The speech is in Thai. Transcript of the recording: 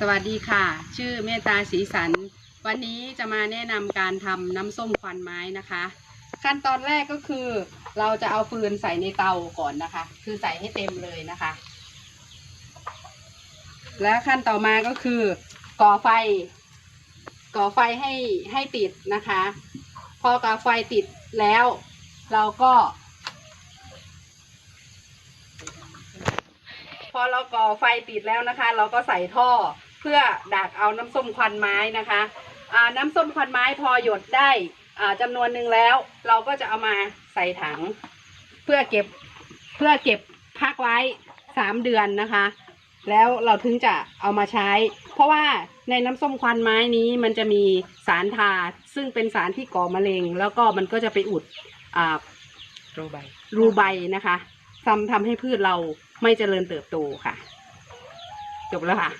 สวัสดีค่ะ ชื่อเมตตาสีสัน วันนี้จะมาแนะนำการทำน้ำส้มควันไม้นะคะ ขั้นตอนแรกก็คือ เราจะเอาฟืนใส่ในเตาก่อนนะคะ คือใส่ให้เต็มเลยนะคะ และขั้นต่อมาก็คือ ก่อไฟ ก่อไฟให้ให้ติดนะคะ พอก่อไฟติดแล้ว เราก็ พอเราก่อไฟติดแล้วนะคะ เราก็ใส่ท่อเพื่อดักเอาน้ำส้มควันไม้นะคะน้ำส้มควันไม้พอหยดได้จำนวนหนึ่งแล้ว เราก็จะเอามาใส่ถัง เพื่อเก็บเพื่อเก็บพักไว้สามเดือนนะคะ แล้วเราถึงจะเอามาใช้ เพราะว่าในน้ำส้มควันไม้นี้มันจะมีสารทาซึ่งเป็นสารที่ก่อมะเร็ง แล้วก็มันก็จะไปอุดอ่าโรใบรูใบนะคะ ซ้ำทำให้พืชเราไม่เจริญเติบโตค่ะ จบแล้วค่ะ